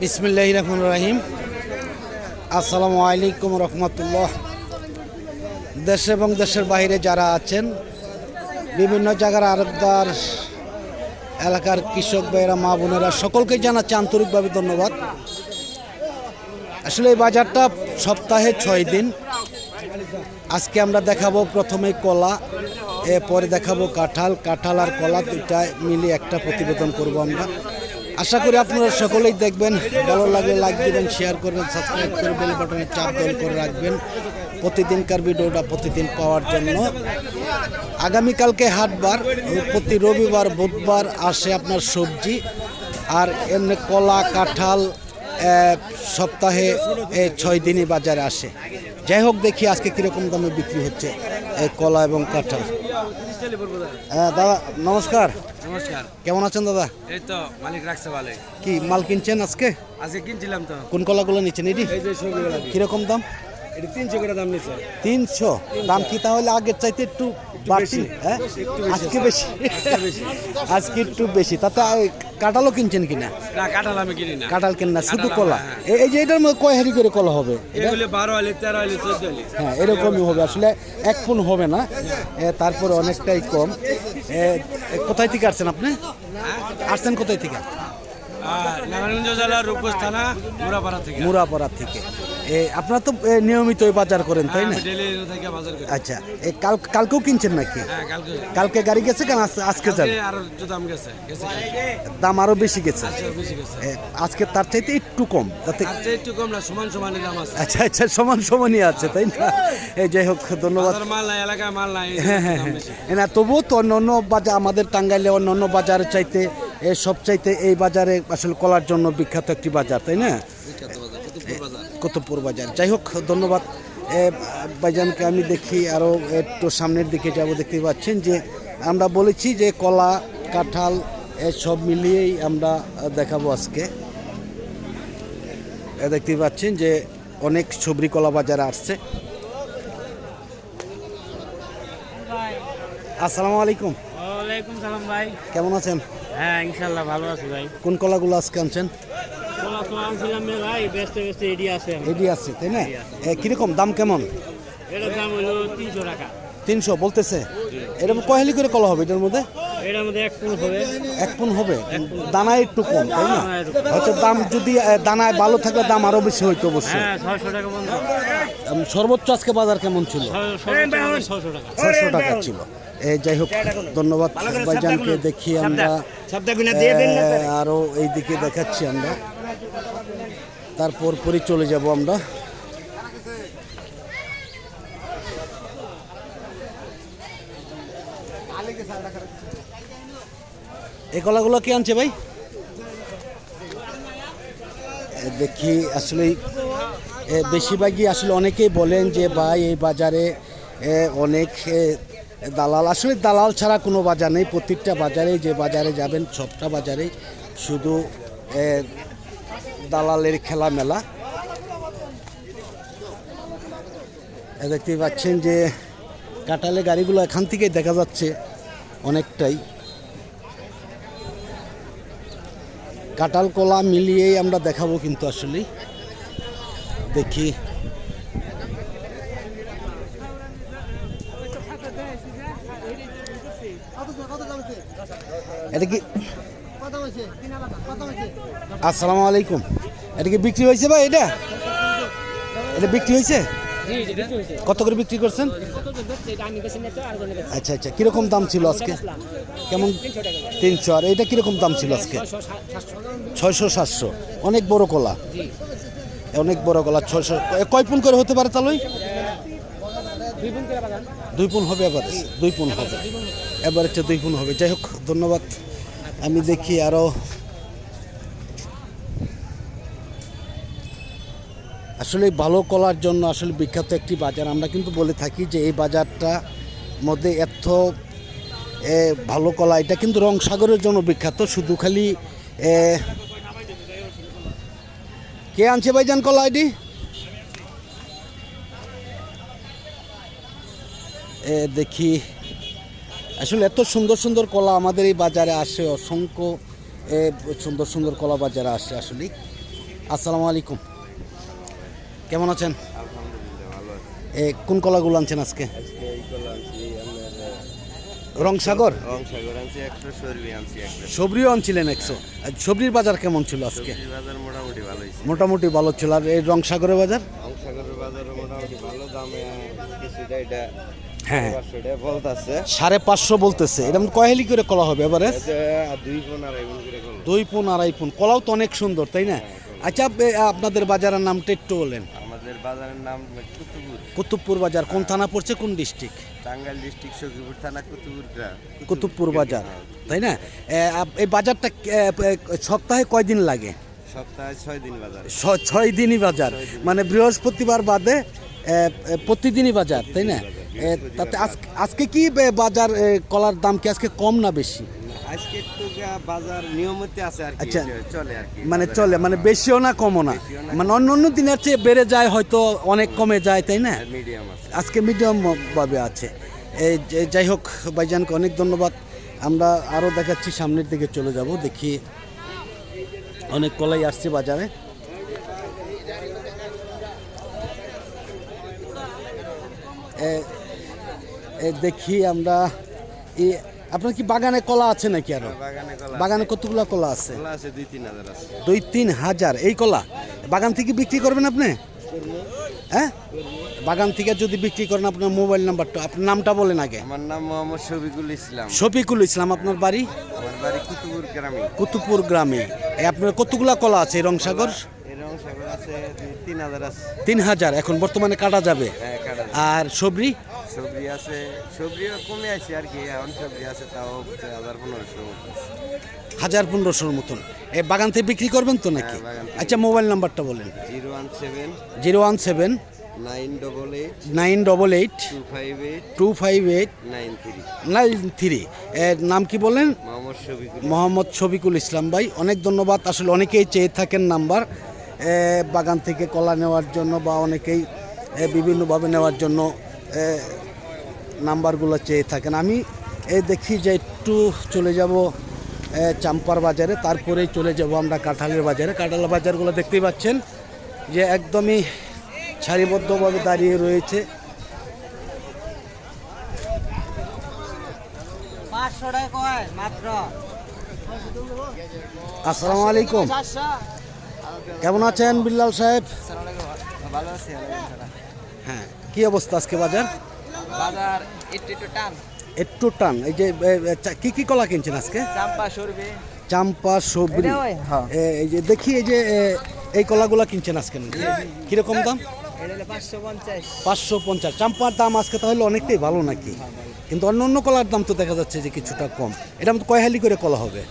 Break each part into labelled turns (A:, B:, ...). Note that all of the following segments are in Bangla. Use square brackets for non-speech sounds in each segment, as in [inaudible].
A: বিসমিল্লাহ রহমান রাহিম। আসসালামু আলাইকুম রহমতুল্লাহ। দেশ এবং দেশের বাইরে যারা আছেন, বিভিন্ন জায়গার আরবদার এলাকার কৃষক ভাইয়েরা, মা বোনেরা সকলকে জানাচ্ছি আন্তরিকভাবে ধন্যবাদ। আসলে এই বাজারটা সপ্তাহে ছয় দিন। আজকে আমরা দেখাবো প্রথমে কলা, এরপরে দেখাবো কাঁঠাল। কাঁঠাল আর কলা দুইটা মিলিয়ে একটা প্রতিবেদন করব আমরা। আশা করি আপনারা সকলেই দেখবেন। ভালো লাগলে লাইক দিবেন শেয়ার করবেন সাবস্ক্রাইব করে বেল বাটনে চাপ দল করে রাখবেন। প্রতিদিনকার ভিডিওটা প্রতিদিন পাওয়ার জন্য। আগামীকালকে হাটবার, প্রতি রবিবার, বুধবার আসে আপনার সবজি। আর এমনি কলা, কাঁঠাল সপ্তাহে ছয় দিনই বাজারে আসে। যাই হোক দেখি আজকে কীরকম দামে বিক্রি হচ্ছে এই কলা এবং কাঁঠাল। হ্যাঁ দাদা নমস্কার।
B: নমস্কার।
A: কেমন আছেন দাদা?
B: এই তো মালিক রাখছে ভালো
A: কি মাল কিনছেন আজকে?
B: আজকে কিনছিলাম তো।
A: কোন কলাগুলো নিচ্ছেন এটি? কীরকম দাম?
B: এটা তিনশো করে দাম নিচ্ছে
A: তিনশো? দাম কি তাহলে আগের চাইতে একটু বাড়তি? হ্যাঁ? আজকে বেশি। আজকে একটু বেশি। তাতে কাঁঠালও কিনছেন কিনা?
B: না কাঁঠাল আমি কিনি না।
A: কাঁঠাল কেন শুধু কলা?
B: হ্যাঁ।
A: এই যে এটার মধ্যে কয় হারি করে কলা হবে?
B: বারো আলি তেরো আলি চোদ্দ আলি
A: হ্যাঁ এরকমই হবে। আসলে এক পুন হবে না। তারপরে অনেকটাই কম। কোথায় থেকে আসছেন আপনি? আসছেন কোথায় থেকে?
B: নারায়ণগঞ্জ জেলার রূপগঞ্জ থানা মুরাপাড়া থেকে।
A: মুরাপাড়া থেকে। আপনারা তো এ, নিয়মিতই বাজার করেন তাই না?
B: বাজার করি।
A: আচ্ছা কাল কালকেও কিনছেন নাকি?
B: হ্যাঁ কালকে।
A: গাড়ি গেছে কেন? আজকে যান।
B: দাম
A: আরও বেশি গেছে।
B: আজকে
A: এ, আজকে তার চাইতে একটু কম তাতে
B: একটু কম না সমান সমানই দাম আছে।
A: আচ্ছা আচ্ছা সমান সমানই আছে তাই না? এই যাই হোক ধন্যবাদ।
B: মাল নাই এলাকায় মাল নাই
A: হ্যাঁ হ্যাঁ হ্যাঁ। না তবুও তো অন্য অন্য বাজার আমাদের টাঙ্গাইলে অন্য অন্য বাজারের চাইতে সব চাইতে এই বাজারে আসলে কলার জন্য বিখ্যাত একটি বাজার তাই না?
B: কুতুবপুর বাজার।
A: কতপুর বাজার যাই হোক ধন্যবাদ। এ, ভাইজানকে আমি দেখি আরও একটু সামনের দিকে যাব দেখতে পাচ্ছেন যে আমরা বলেছি যে কলা কাঁঠাল সব মিলিয়েই আমরা দেখাবো আজকে। দেখতে পাচ্ছেন যে অনেক সবরি কলা বাজারে আসছে। আসসালামু আলাইকুম।
C: ওয়ালাইকুম সালাম ভাই।
A: কেমন আছেন?
C: হ্যাঁ ইনশাল্লাহ ভালো আছি ভাই।
A: কোন কলাগুলো আজকে আনছেন?
C: এডি আছে
A: তাই না? কীরকম দাম কেমন?
C: তিনশো
A: বলতেছে? এরকম কয়হালি করে কলা হবে এটার মধ্যে?
C: এক
A: পুন হবে। দানায় একটু কম তাই না। হয়তো দাম যদি দানায় ভালো থাকলে দাম আরও বেশি হইতো অবশ্যই।
C: হ্যাঁ
A: সর্বোচ্চ আজকে বাজার কেমন ছিল?
C: ছয়শো টাকা।
A: ছিল। এই যাই হোক ধন্যবাদ ভাইজানকে দেখি আমরা। আরও এই দিকে দেখাচ্ছি আমরা। তারপর পরই চলে যাব আমরা। এ কলাগুলো কে আনছে ভাই? দেখি, আসলে বেশিরভাগই আসলে অনেকেই বলেন যে, ভাই, এই বাজারে অনেক দালাল। আসলে দালাল ছাড়া কোনো বাজার নেই। প্রত্যেকটা বাজারে যে বাজারে যাবেন, সবটা বাজারেই। শুধু দালালের খেলা মেলা এ, দেখতেই পাচ্ছেন যে কাটালে গাড়িগুলো এখান থেকেই দেখা যাচ্ছে অনেকটাই। কাঁঠাল কলা মিলিয়েই আমরা দেখাবো কিন্তু আসলে দেখি। এটা কি আসসালামু আলাইকুম। এটা কি বিক্রি হয়েছে ভাই এটা? এটা বিক্রি হয়েছে? কত করে বিক্রি করছেন? আচ্ছা আচ্ছা কীরকম দাম ছিল আজকে? কেমন? তিনশো। আর এটা কীরকম দাম ছিল আজকে? ছয়শো সাতশো। অনেক বড় কলা। অনেক বড় কলা, ছয়শো। কয় পুন করে হতে পারে তাহলে দুই পুন হবে এবার। দুই পুন হবে। এবার হচ্ছে দুই পুন হবে। যাই হোক, ধন্যবাদ। আমি দেখি আরও আসলে ভালো কলার জন্য আসলে বিখ্যাত একটি বাজার। আমরা কিন্তু বলে থাকি যে এই বাজারটা মধ্যে এত ভালো কলা, এটা কিন্তু রংসাগরের জন্য বিখ্যাত। শুধু খালি কে আনছে ভাইজান কলা আইডি? দেখি। আসলে এত সুন্দর সুন্দর কলা আমাদের এই বাজারে আসে, অসংখ্য সুন্দর সুন্দর কলা বাজারে আসে আসলে। আসসালামু আলাইকুম। কেমন আছেন? এ কোন কলাগুলো আনছেন আজকে? রংসাগর? সবরিও আনছিলেন একশো। সবরির বাজার কেমন ছিল আজকে?
D: মোটামুটি ভালো
A: মোটামুটি ভালো ছিল। আর এই রংসাগরের বাজার?
D: মোটামুটি ভালো দামে
A: হ্যাঁ। সাড়ে পাঁচশো বলতেছে। এরকম কয়েলি করে কলা হবে এবারে
D: দুই
A: পুন আড়াই পুন কলাও তো অনেক সুন্দর তাই না? আচ্ছা আপনাদের বাজারের নামটা একটু বলেন।
D: বাজারের নাম কুতুবুর।
A: কুতুবপুর বাজার কোন থানা পড়ছে কোন ডিস্ট্রিক্ট?
D: টাঙ্গাইল ডিস্ট্রিক্ট সখীপুর থানা কুতুবুর গ্রাম।
A: কুতুবপুর বাজার তাই না? এই বাজারটা সপ্তাহে কয়দিন লাগে?
D: সপ্তাহে ছয় দিন বাজার।
A: ছয় দিনই বাজার মানে বৃহস্পতিবার বাদে প্রতিদিনই বাজার তাই না? তাতে আজকে কি বাজার কলার দাম কি আজকে কম না বেশি?
D: আজকে যা বাজার নিয়মিত আছে আর
A: আচ্ছা।
D: চলে আর কি
A: মানে চলে মানে বেশিও না কমও না। মানে অন্য অন্য দিনের চেয়ে বেড়ে যায় হয়তো অনেক কমে যায় তাই না?
D: মিডিয়াম আছে।
A: আজকে মিডিয়াম ভাবে আছে। এই যাই হোক ভাইজানকে অনেক ধন্যবাদ। আমরা আরও দেখাচ্ছি সামনের দিকে চলে যাব দেখি অনেক কলাই আসছে বাজারে। দেখি আমরা এই আপনার কি বাগানে কলা আছে নাকি আরও?
D: বাগানে কলা
A: কতগুলো কলা আছে?
D: দুই তিন হাজার
A: এই কলা বাগান থেকে বিক্রি করবেন আপনি? হ্যাঁ? বাগান থেকে যদি বিক্রি করেন আপনার মোবাইল নাম্বারটা আপনার নামটা বলেন আগে।
D: আমার নাম মোহাম্মদ শফিকুল ইসলাম।
A: শফিকুল ইসলাম আপনার বাড়ি?
D: আমার বাড়ি কুতুবুর গ্রামে।
A: কুতুবপুর গ্রামে। এই আপনার কতগুলা কলা আছে রংসাগর
D: তিন হাজার
A: এখন বর্তমানে কাটা যাবে।
D: হ্যাঁ কাটা
A: আর সবরি?
D: সবজি আছে সবজিও কমে আছে আর কি এখন সবজি আছে তাও হাজার পনেরোশো
A: হাজার পনেরোশোর মতন। এই বাগান থেকে বিক্রি করবেন তো নাকি?
D: হ্যাঁ।
A: আচ্ছা মোবাইল নাম্বারটা বলেন।
D: Zero one seven
A: zero one seven
D: nine double eight
A: nine double eight
D: two five eight
A: two five eight
D: nine three.
A: Nine three. এর নাম কি বলেন?
D: মোহাম্মদ শফিকুল
A: মোহাম্মদ শফিকুল ইসলাম ভাই অনেক ধন্যবাদ। আসলে অনেকেই চেয়ে থাকেন নাম্বার। বাগান থেকে কলা নেওয়ার জন্য বা অনেকেই বিভিন্নভাবে নেওয়ার জন্য এ, নাম্বারগুলো চেয়ে থাকেন। আমি এ দেখি যে একটু চলে যাব চাম্পার বাজারে তারপরেই চলে যাব আমরা কাঁঠালের বাজারে। কাঁঠাল বাজারগুলো দেখতেই পাচ্ছেন যে একদমই সারিবদ্ধভাবে দাঁড়িয়ে রয়েছে। আসসালামু আলাইকুম। কেমন আছেন বিল্লাল সাহেব? হ্যাঁ কি অবস্থা আজকে বাজার?
C: বাজার একটু একটু টান।
A: একটু টান। এই যে কি কি কলা কিনছেন আজকে?
C: চাম্পা সরবে।
A: চাম্পা সবরি।
C: হ্যাঁ।
A: এই যে দেখি এই যে এই কলাগুলা কিনছেন আজকে? কীরকম দাম?
C: পাঁচশো পঞ্চাশ।
A: চাম্পার দাম আজকে তাহলে অনেকটাই ভালো নাকি? কিন্তু অন্য অন্য কলার দাম তো দেখা যাচ্ছে যে কিছুটা কম। এটা কয় হালি করে কলা হবে?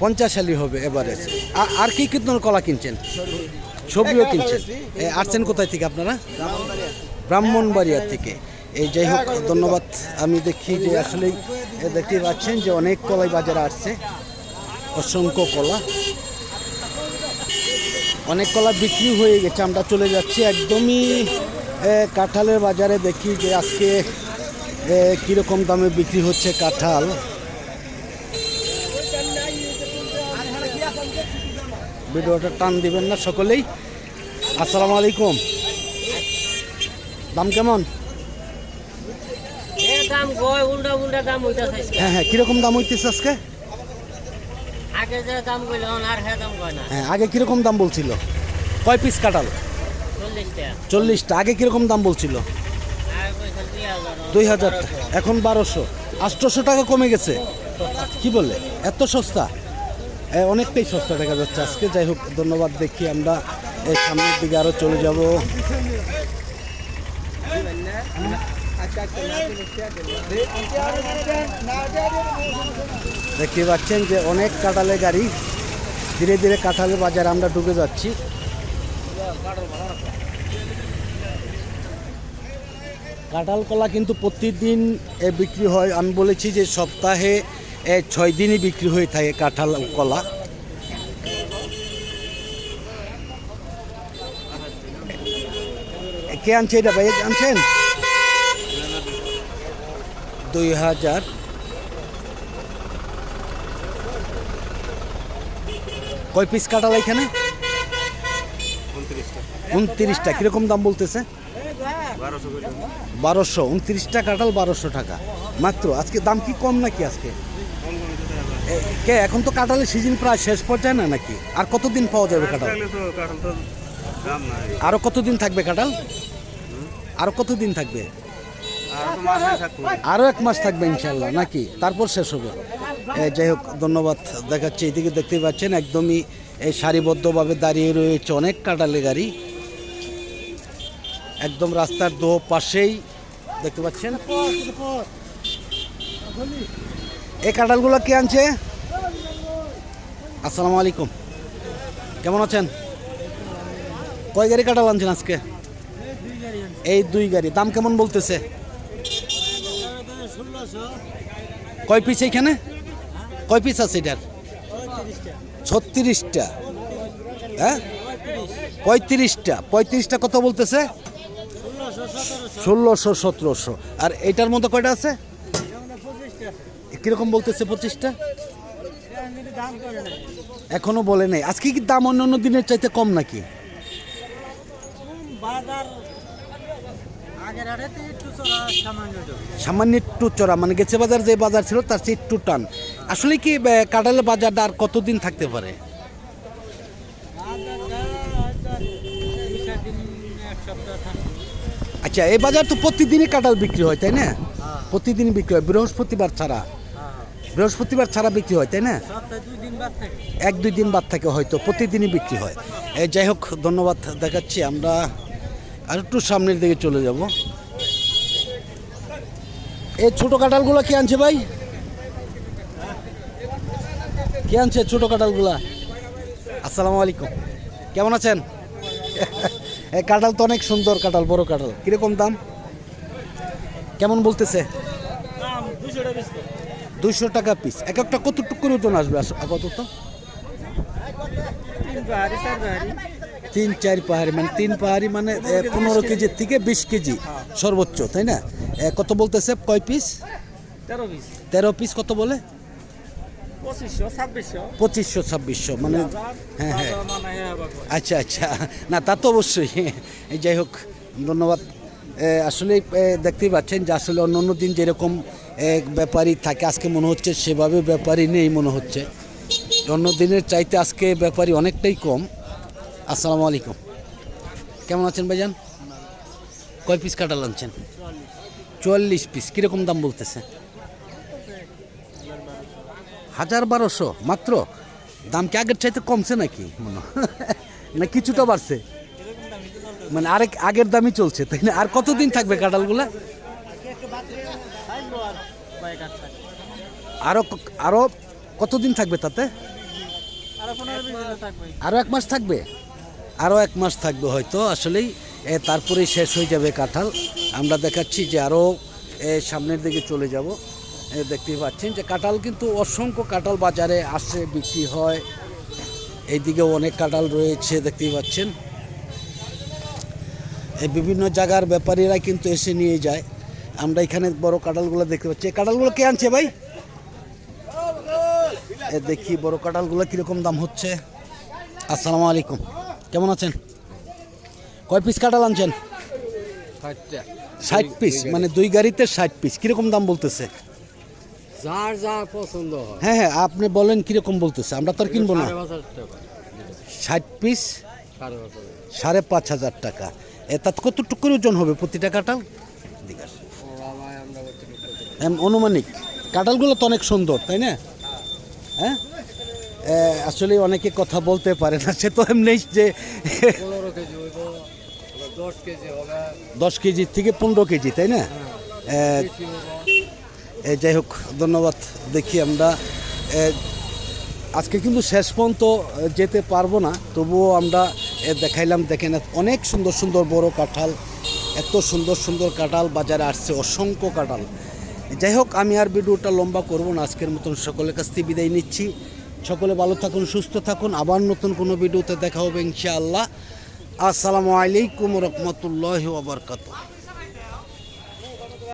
C: পঞ্চাশ হালি
A: হবে এবারে আ- আর কি কি কলা কিনছেন? সবজিও কিনছেন। আসছেন কোথায় থেকে আপনারা? ব্রাহ্মণবাড়িয়া থেকে। এই যাই হোক, ধন্যবাদ। আমি দেখি যে আসলে দেখতে পাচ্ছেন যে অনেক কলাই বাজারে আসছে। অসংখ্য কলা। অনেক কলা বিক্রি হয়ে গেছে। আমরা চলে যাচ্ছি একদমই কাঁঠালের বাজারে। দেখি যে আজকে কীরকম দামে বিক্রি হচ্ছে কাঁঠাল। ভিডিওটা টান দিবেন না সকলেই। আসসালামু আলাইকুম। দাম কেমন? হ্যাঁ হ্যাঁ কীরকম দাম হইতেছে আজকে?
E: হ্যাঁ
A: আগে কীরকম দাম বলছিল? কয় পিস
E: টাকা
A: চল্লিশটা। আগে কীরকম দাম বলছিল?
E: দুই হাজার
A: এখন বারোশো। আটশোশো টাকা কমে গেছে। কি বলে এত সস্তা? অনেকটাই সস্তা দেখা যাচ্ছে আজকে। যাই হোক ধন্যবাদ দেখি আমরা। এই সামনের দিকে আরও চলে যাব। দেখতে পাচ্ছেন যে অনেক কাঁঠালের গাড়ি ধীরে ধীরে কাঁঠালের বাজারে আমরা ঢুকে যাচ্ছি। কাঁঠাল কলা কিন্তু প্রতিদিন এ, বিক্রি হয়। আমি বলেছি যে সপ্তাহে এ, ছয় দিনই বিক্রি হয়ে থাকে কাঁঠাল কলা। কে আনছে এটা ভাই? আনছেন? দুই হাজার। কয় পিস কাঁঠাল এখানে? উনত্রিশটা। কীরকম দাম বলতেছে? বারোশো উনত্রিশটা কাঁঠাল বারোশো টাকা। মাত্র আজকে দাম কি কম নাকি আজকে? কে এখন তো কাঁঠালের সিজন প্রায় শেষ পর্যায়ে না নাকি? আর কতদিন পাওয়া যাবে কাঁঠাল? আরও কতদিন থাকবে কাঁঠাল? আরও কতদিন থাকবে? আরও এক মাস থাকবে ইনশাল্লাহ নাকি? তারপর শেষ হবে। যাই হোক, ধন্যবাদ দেখাচ্ছি, এদিকে দেখতে পাচ্ছেন একদমই এই সারিবদ্ধভাবে দাঁড়িয়ে রয়েছে অনেক কাঁঠালে গাড়ি। একদম রাস্তার দো পাশেই, দেখতে পাচ্ছেন? এই কাঁঠালগুলো কে আনছে? আসসালামু আলাইকুম। কেমন আছেন? কয় গাড়ি কাঁঠাল আনছেন আজকে? এই দুই গাড়ি। দাম কেমন বলতেছে? কয় পিস এইখানে? কয় পিস আছে এটার? ছত্রিশটা। হ্যাঁ? পঁয়ত্রিশটা। পঁয়ত্রিশটা কত বলতেছে? ষোলোশো সতেরোশো। আর এটার মধ্যে কয়টা আছে? কীরকম বলতেছে পঁচিশটা? এখনও বলে নাই। আজকে কি দাম অন্য অন্য দিনের চাইতে কম নাকি
C: আগের হাটে তো একটু চড়া সামান্য
A: একটু। চড়া মানে গেছে বাজার যে বাজার ছিল তার চেয়ে একটু টান। আসলে কি কাঁঠালের বাজারটা আর কতদিন থাকতে পারে? আচ্ছা এই বাজার তো প্রতিদিনই কাঁঠাল বিক্রি হয় তাই না? প্রতিদিনই বিক্রি হয় বৃহস্পতিবার ছাড়া। বৃহস্পতিবার ছাড়া বিক্রি হয় তাই না? এক দুই দিন বাদ থাকে হয়তো প্রতিদিনই বিক্রি হয়। এই যাই হোক ধন্যবাদ দেখাচ্ছি আমরা আর একটু সামনের দিকে চলে যাব। এই ছোটো কাঁঠালগুলো কে আনছে ভাই? কে আনছে ছোটো কাঁঠালগুলা? আসসালামু আলাইকুম। কেমন আছেন? [laughs] এই কাঁঠাল তো অনেক সুন্দর কাঁঠাল বড় কাঁঠাল। কীরকম দাম? কেমন বলতেছে?
C: দুশো টাকা
A: পিস এক একটা কতটুকু করে ওজন আসবে? আস- আপাতত।
C: তিন চার পাহাড়ি
A: মানে তিন পাহাড়ি মানে পনেরো কেজির থেকে বিশ কেজি সর্বোচ্চ তাই না? কত বলতেছে? কয় পিস
C: তেরো পিস
A: তেরো পিস কত বলে?
C: পঁচিশশো ছাব্বিশশো।
A: মানে হ্যাঁ হ্যাঁ।
C: মানে
A: আচ্ছা আচ্ছা। না তা তো অবশ্যই। যাই হোক ধন্যবাদ। আসলে দেখতেই পাচ্ছেন যে আসলে অন্য অন্য দিন যেরকম ব্যাপারী থাকে আজকে মনে হচ্ছে সেভাবে ব্যাপারী নেই মনে হচ্ছে। অন্য দিনের চাইতে আজকে ব্যাপারী অনেকটাই কম। আসসালামু আলাইকুম। কেমন আছেন ভাইজান? কয় পিস কাঁঠাল আনছেন চুয়াল্লিশ পিস কীরকম দাম বলতেছে? হাজার বারোশো, মাত্র? দাম কি আগের চাইতে কমছে নাকি? মনে? না, কিছুটা বাড়ছে। মানে আরেক, আগের দামই চলছে, তাই না? আর কতদিন থাকবে কাঁঠালগুলা আরও ক- আরও কতদিন থাকবে তাতে?
C: আরও পনেরো বিশ দিনে থাকবে
A: আরও এক মাস থাকবে। আরও এক মাস থাকবে হয়তো আসলেই তারপরেই শেষ হয়ে যাবে কাঁঠাল। আমরা দেখাচ্ছি যে আরও সামনের দিকে চলে যাব। এ, দেখতেই পাচ্ছেন যে কাঁঠাল কিন্তু অসংখ্য কাঁঠাল বাজারে আসে বিক্রি হয়। এইদিকেও অনেক কাঁঠাল রয়েছে দেখতেই পাচ্ছেন। এই বিভিন্ন জায়গার ব্যাপারীরা কিন্তু এসে নিয়ে যায়। আমরা এখানে বড় কাঁঠালগুলো দেখতে পাচ্ছি। এই কাঁঠালগুলো কে আনছে ভাই? দেখি বড় কাঁঠালগুলো কীরকম দাম হচ্ছে। আসসালামু আলাইকুম। কেমন আছেন? কয় পিস কাঁঠাল আনছেন? ষাট পিস মানে দুই গাড়িতে ষাট পিস কীরকম দাম বলতেছে?
C: যার যা পছন্দ হ্যাঁ।
A: হ্যাঁ আপনি বলেন কীরকম বলতেছে আমরা তো আর কিনবো না। ষাট পিস সাড়ে পাঁচ হাজার। টাকা। এ তাতে কতটুকু করে ওজন হবে প্রতিটা কাঁঠাল? অনুমানিক। কাঁঠালগুলো তো অনেক সুন্দর তাই না? হ্যাঁ? আসলে অনেকে কথা বলতে পারে না সে তো এমনি যে
C: দশ কেজি
A: থেকে পনেরো কেজি তাই না? এ, যাই হোক ধন্যবাদ দেখি আমরা। আজকে কিন্তু শেষ পর্যন্ত যেতে পারব না তবুও আমরা দেখাইলাম দেখেন অনেক সুন্দর সুন্দর বড় কাঁঠাল এত সুন্দর সুন্দর কাঁঠাল বাজারে আসছে অসংখ্য কাঁঠাল। যাই হোক আমি আর ভিডিওটা লম্বা করব না আজকের মতন সকলের কাছ থেকে বিদায় নিচ্ছি। সকলে ভালো থাকুন, সুস্থ থাকুন। আবার নতুন কোনো ভিডিওতে দেখা হবে ইনশাআল্লাহ। আসসালামু আলাইকুম রহমতুল্লাহ ওবরকাত